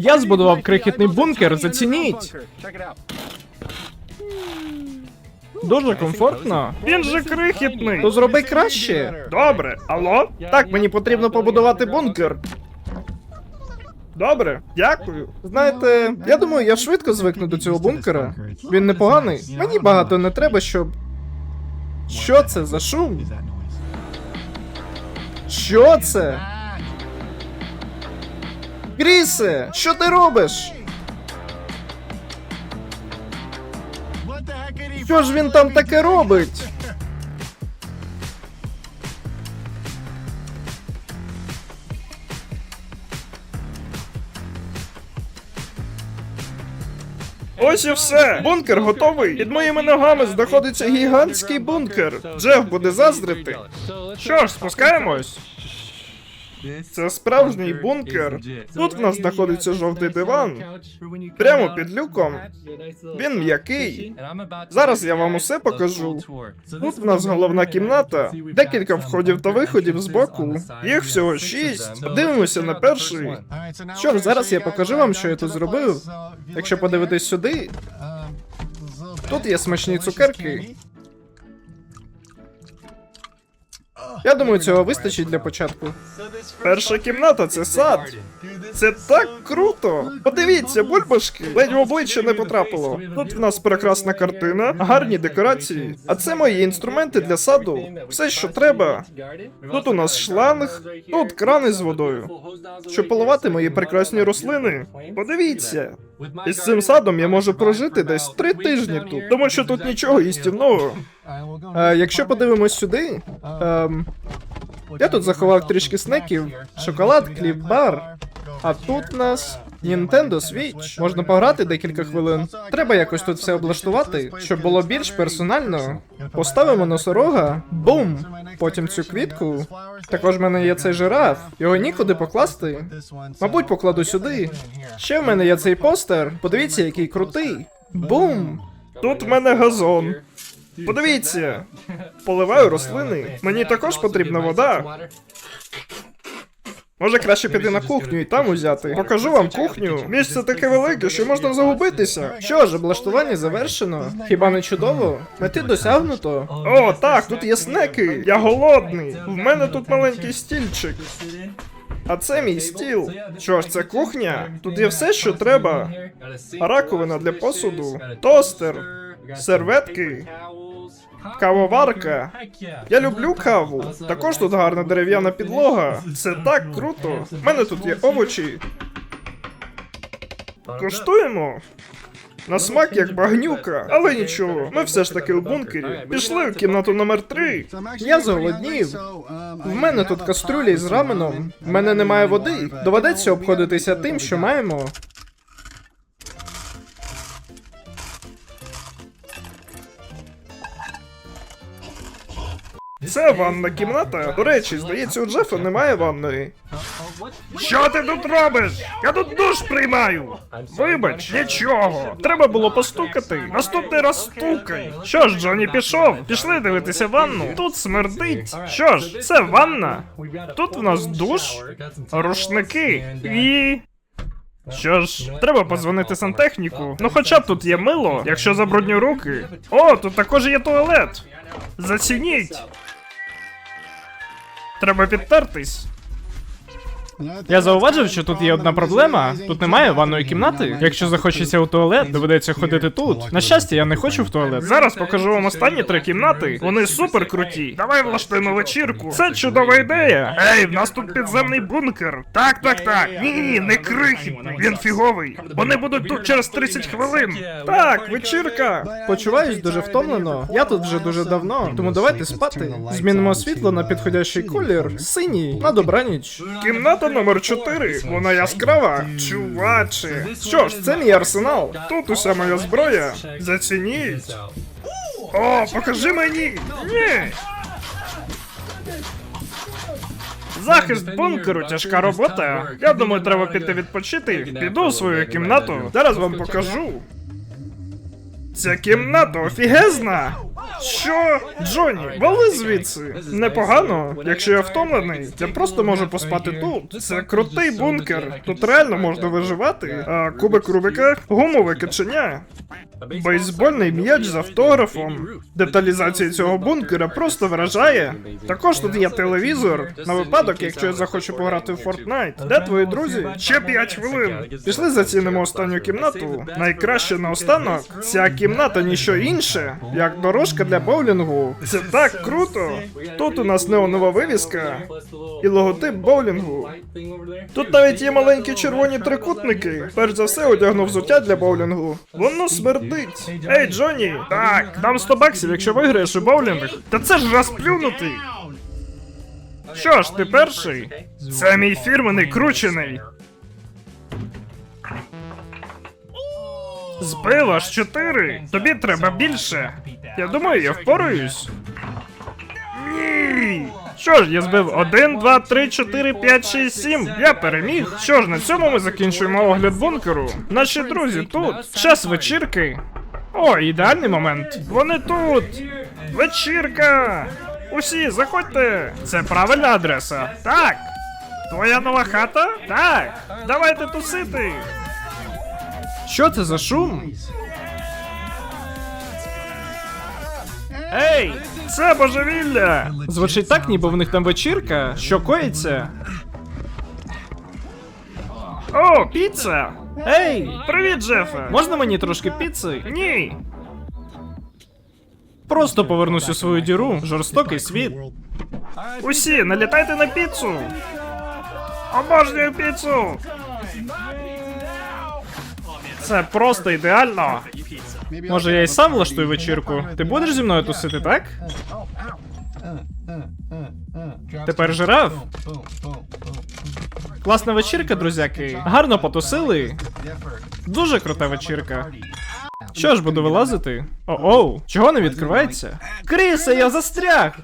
Я збудував крихітний бункер, зацініть. Дуже комфортно. Він же крихітний. То зроби краще. Добре, алло? Так, мені потрібно побудувати бункер. Добре, дякую. Знаєте, я думаю, я швидко звикну до цього бункера. Він непоганий. Мені багато не треба, щоб. Що це за шум? Що це? Крісе, що ти робиш? Що ж він там таке робить? Ось і все. Бункер готовий. Під моїми ногами знаходиться гігантський бункер. Джеф буде заздрити. Що ж, спускаємось? Це справжній бункер. Тут в нас знаходиться жовтий диван. Прямо під люком. Він м'який. Зараз я вам усе покажу. Тут в нас головна кімната, декілька входів та виходів з боку. Їх всього шість. Подивимося на перший. Що ж, зараз я покажу вам, що я тут зробив. Якщо подивитись сюди, тут є смачні цукерки. Я думаю, цього вистачить для початку. Перша кімната це сад. Це так круто! Подивіться, бульбашки! Ледь в обличчя не потрапило. Тут в нас прекрасна картина, гарні декорації. А це мої інструменти для саду. Все, що треба. Тут у нас шланг, тут крани з водою. Щоб поливати мої прекрасні рослини. Подивіться. Із цим садом я можу прожити десь три тижні тут, тому що тут нічого їстівного. Е, якщо подивимось сюди, ем, я тут заховав трішки снеків, шоколад, кліп бар. А тут нас Nintendo Switch. Можна пограти декілька хвилин. Треба якось тут все облаштувати, щоб було більш персонально. Поставимо носорога, бум! Потім цю квітку. Також в мене є цей жираф. Його нікуди покласти. Мабуть, покладу сюди. Ще в мене є цей постер. Подивіться, який крутий. Бум! Тут в мене газон. Подивіться, поливаю рослини. Мені також потрібна вода. Може краще піти на кухню і там узяти. Покажу вам кухню. Місце таке велике, що можна загубитися. Що ж, облаштування завершено. Хіба не чудово? Мети досягнуто. О, так, тут є снеки. Я голодний. В мене тут маленький стільчик. А це мій стіл. Що ж, це кухня? Тут є все, що треба. Раковина для посуду, тостер, серветки, кавоварка. Я люблю каву. Також тут гарна дерев'яна підлога. Це так круто. У мене тут є овочі. Куштуємо. На смак як багнюка, але нічого. Ми все ж таки у бункері. Пішли в кімнату номер 3 Я зголоднів. В мене тут кастрюлі з раменом. В мене немає води. Доведеться обходитися тим, що маємо. Це ванна кімната. До речі, здається, у Джефа немає ванної. Що ти тут робиш? Я тут душ приймаю. Вибач, нічого. Треба було постукати. Наступний раз стукай. Що ж, Джоні пішов? Пішли дивитися ванну. Тут смердить. Що ж, це ванна. Тут в нас душ, рушники і. Що ж, треба позвонити сантехніку. Ну хоча б тут є мило, якщо забрудню руки. О, тут також є туалет. Зацініть. Треба підтертись. Я зауважив, що тут є одна проблема. Тут немає ванної кімнати. Якщо захочеться у туалет, доведеться ходити тут. На щастя, я не хочу в туалет. Зараз покажу вам останні три кімнати. Вони супер круті. Давай влаштуємо вечірку. Це чудова ідея. Ей, в нас тут підземний бункер. Так, так, так. Ні, ні, не крихітний. Він фіговий. Вони будуть тут через 30 хвилин. Так, вечірка. Почуваюсь дуже втомлено. Я тут вже дуже давно, тому давайте спати. Змінимо світло на підходящий колір. Синій. На добраніч. Кімната номер 4. Вона яскрава. Чуваче. Що ж, це мій арсенал. Тут уся моя зброя. Зацініть. О, покажи мені! Ні! Захист бункеру тяжка робота. Я думаю, треба піти відпочити. Піду у свою кімнату. Зараз вам покажу. Ця кімната офігезна. Що? Джонні, вали звідси. Непогано. Якщо я втомлений, я просто можу поспати тут. Це крутий бункер. Тут реально можна виживати. А кубик Рубика, гумове каченя. Бейсбольний м'яч з автографом. Деталізація цього бункера просто вражає. Також тут є телевізор. На випадок, якщо я захочу пограти в Fortnite. Де твої друзі? Ще 5 хвилин. Пішли зацінимо останню кімнату. Найкраще наостанок. Ця кімната ніщо інше, як дорожка для боулінгу. Це так круто. Тут у нас неонова вивіска і логотип боулінгу. Тут навіть є маленькі червоні трикутники. Перш за все одягнув взуття для боулінгу. Воно смердить. Ей, Джонні! Так, дам 100 баксів, якщо виграєш у боулінг. Та це ж розплюнутий. Що ж, ти перший? Це мій фірменний кручений. Збив аж чотири. Тобі треба більше. Я думаю, я впораюсь. Що ж, я збив 1, 2, 3, 4, 5, 6, 7. Я переміг. Що ж, на цьому ми закінчуємо огляд бункеру. Наші друзі тут. Час вечірки. О, ідеальний момент. Вони тут. Вечірка. Усі, заходьте. Це правильна адреса. Так. Твоя нова хата? Так. Давайте тусити. Що це за шум? Ей! Це божевілля! Звучить так, ніби в них там вечірка. Що коїться? О, піца! Ей! Привіт, Джефе! Можна мені трошки піци? Ні. Просто повернусь у свою діру. Жорстокий світ. Усі, налітайте на піцу! Обожнюю піцу! Це просто ідеально. Може, я і сам влаштую вечірку. Ти будеш зі мною тусити, так? Тепер жираф. Класна вечірка, друзяки. Гарно потусили. Дуже крута вечірка. Що ж, буду вилазити? О-оу, чого не відкривається? Крісе, я застряг!